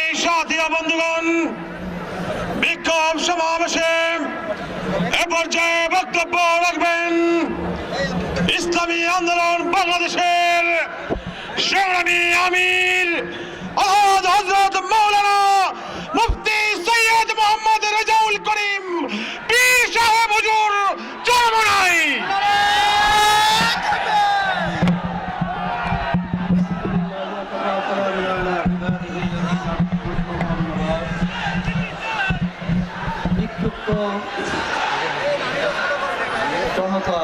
সাথীয় বন্ধুগণ, বিক্ষোভ সমাবেশে এ পর্যায়ে বক্তব্য রাখবেন ইসলামী আন্দোলন বাংলাদেশের সংগ্রামী আমির আজ হজরত মৌলানা মুফতি সৈয়দ মোহাম্মদ রেজাউল করিম। জনতা,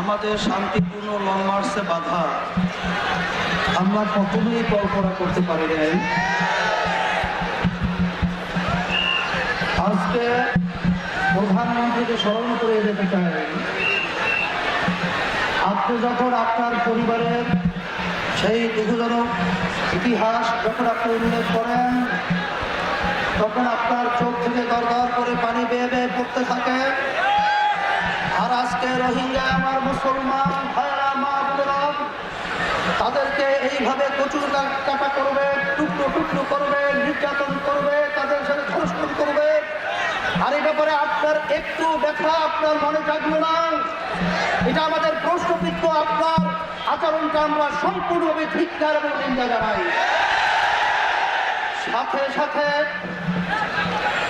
আমাদের শান্তিপূর্ণ লং মার্চে বাধা। আমরা কখনোই কল্পনা করতে পারি নাই। আজকে প্রধানমন্ত্রীকে স্মরণ করে যেতে চাই। আপনি যখন আপনার পরিবারের সেই দুঃখজনক ইতিহাস যখন আপনি উল্লেখ করেন, তখন আপনার তাদেরকে এইভাবে প্রচুর কাটা করবে, টুকরো টুকরো করবে, নির্যাতন করবে, তাদের সাথে ধর্ষণ করবে। আর এই ব্যাপারে আপনার একটু ব্যথা আপনার মনে জাগলো না? এটা আমাদের প্রশ্নবিদ্ধ আপনার আচরণটা আমরা সম্পূর্ণভাবে ধিক্কার এবং নিন্দা জানাই। সাথে সাথে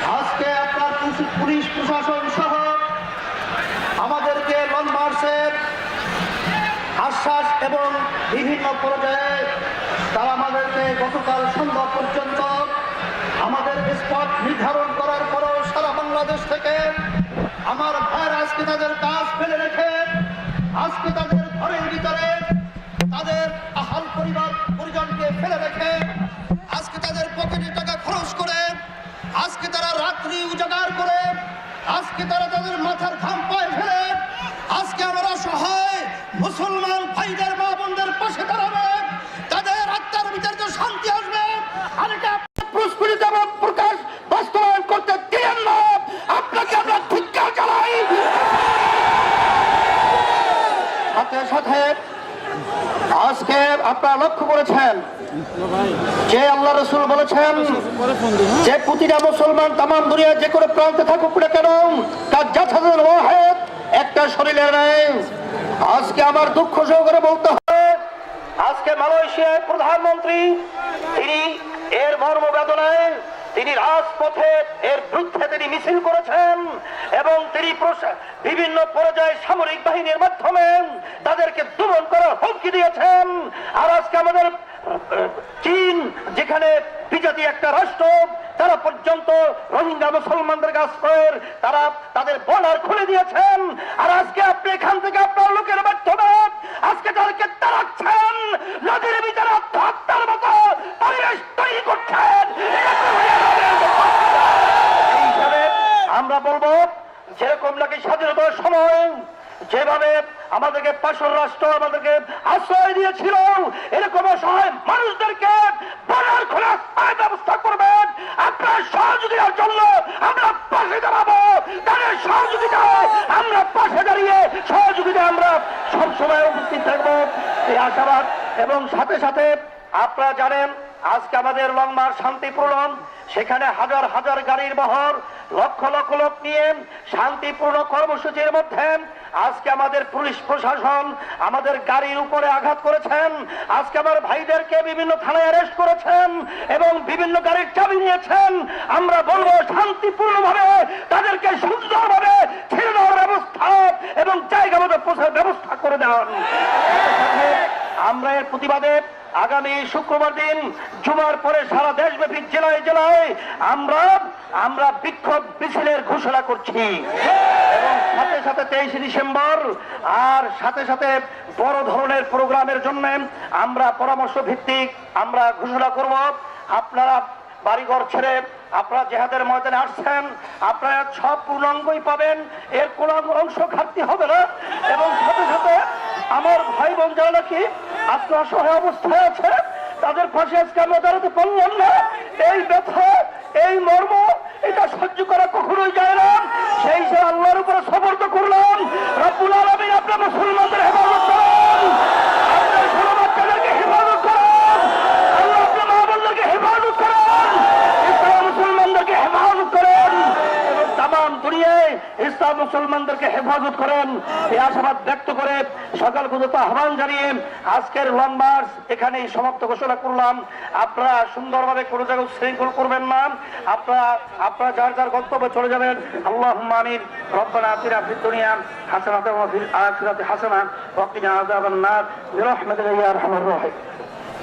আজকে আপনার পুলিশ- পুলিশ প্রশাসন সহ আমাদেরকে লং মার্চের আশ্বাস এবং বিভিন্ন পর্যায়ে তারা আমাদেরকে গতকাল সন্ধ্যা পর্যন্ত আমাদের স্পট নির্ধারণ করার পরেও সারা বাংলাদেশ থেকে আমার ভাইয়ের আজকে তাদের কাজ ফেলে রেখে, আজকে তাদের ঘরের ভিতরে তাদের আহাল পরিবার পরিজনকে ফেলে রেখে আজকে তাদের পকেটে টাকা খরচ করে, আজকে তারা রাত্রি উজাগার করে আজকে তারা তাদের মাথার ঘাম পায়ে ফেলে। আজকে আমরা সহায় মুসলমান ভাইদের, মা বোনদের পাশে দাঁড়াবে। তাদের আত্মার ভিতরে যে শান্তি আসবে আর এটা প্রস্ফুটিত এবং প্রকাশ বাস্তবায়ন করতে দিলেন না। আপনাকে আমরা ধিক্কার জানাই। সাথে সাথে আজকে আপনারা লক্ষ্য করেছেন যে আল্লাহ রসুল বলেছেন, যে প্রতিটা মুসলমান তাম দুনিয়া যে কোনো প্রান্তে থাকুক না কেন, তার যথাযথ ওয়াহেদ একটা শরীরে নেই। আজকে আমার দুঃখ সহকারে বলতে হবে, আজকে মালয়েশিয়ার প্রধানমন্ত্রী, তিনি এর মর্মবেদনায় তিনি রাজপথে এর বিরুদ্ধে তিনি মিছিল করেছেন এবং তিনি বিভিন্ন পর্যায়ে সামরিক বাহিনীর মাধ্যমে তাদেরকে দমন করার হুমকি দিয়েছেন। আর আজকে আমাদের চীন, যেখানে বিজাতি একটা রাষ্ট্র, তারা পর্যন্ত রোহিঙ্গা মুসলমানদের কাছ করে তারা তাদের বর্ডার খুলে দিয়েছেন। আর আজকে আপনি এখান থেকে আপনার লোকের মাধ্যমে আজকে তাদেরকে তাড়াচ্ছেন। নদীর ভিতরে আত্মহত্যার মতো পরিবেশ তৈরি করছেন। আমরা বলব, যেরকম নাকি স্বাধীনতার সময়, যেভাবে আমাদেরকে পাশর রাষ্ট্র আমাদেরকে আশ্রয় দিয়েছিল। এরকম অসহায় মানুষদেরকে বর্ডার খোলা ব্যবস্থা করবেন। আপনার সহযোগিতার জন্য আমরা পাশে দাঁড়াবো। তাদের সহযোগিতায় আমরা পাশে দাঁড়িয়ে সহযোগিতা আমরা সবসময় উপস্থিত থাকব। এই আশাবাদ। এবং সাথে সাথে আপনারা জানেন, আজকে আমাদের লং মার্চ শান্তিপূর্ণ। সেখানে হাজার হাজার গাড়ির বহর, লক্ষ লক্ষ লোক নিয়ে শান্তিপূর্ণ কর্মসূচির মধ্যে আজকে আমাদের পুলিশ প্রশাসন আমাদের গাড়ির উপরে আঘাত করেছেন। আজকে আমার ভাইদেরকে বিভিন্ন থানায় অ্যারেস্ট করেছেন এবং বিভিন্ন গাড়ির চাবি নিয়েছেন। আমরা বলব শান্তিপূর্ণভাবে তাদেরকে সুন্দরভাবে ছেড়ে দেওয়ার ব্যবস্থা এবং জায়গা মতো পৌঁছার ব্যবস্থা করে দেওয়ার সাথে আমরা এর প্রতিবাদে আগামী শুক্রবার দিন, জুমার পরে সারা দেশব্যাপী জেলায় জেলায় আমরা আমরা বিক্ষোভ মিছিলের ঘোষণা করছি। এবং সাথে সাথে তেইশে ডিসেম্বর আর সাথে সাথে বড় ধরনের প্রোগ্রামের জন্য আমরা পরামর্শ ভিত্তিক আমরা ঘোষণা করব। আপনারা বাড়িঘর ছেড়ে আপনারা জেহাদের ময়দানে আসছেন, আপনারা সব পূর্ণাঙ্গই পাবেন। এর কোন অংশ ঘাটতি হবে না। এবং সাথে সাথে আমার ভাই বোন যারা নাকি আজকে অসহায় অবস্থায় আছে, তাদের পাশে আজকে আমরা দাঁড়াতে পারলাম না। এই ব্যথা, এই মর্ম, এটা সহ্য করা কখনোই যায় না। সেই সে আল্লাহর উপরে সমর্থ করলাম। রব্বুল আলমিন আপনার মুসলমানদের হেফাজত করেন আপনার ষোলো বাচ্চাদেরকে হেফাজত করেন আল্লাহ আপনার মা বোনদের দেশটা মুসলমানদেরকে হেফাজত করেন। এই আশাবাদ ব্যক্ত করে সকাল পর্যন্ত আহ্বান জানিয়ে আজকের লং মার্চ এখানেই সমাপ্ত ঘোষণা করলাম। আপনারা সুন্দরভাবে কোনো জায়গায় শৃঙ্খল করবেন না। আপনারা আপনারা যার যার গন্তব্যে চলে যাবেন। আল্লাহ আমিন। রব্বানা আতিনা ফিদ দুনিয়া হাসানাতাও ওয়া ফিল হাসানা। ওয়া কিনা আযাবান নার। বিরহমাতিকা ইয়া আরহামার রাহিম।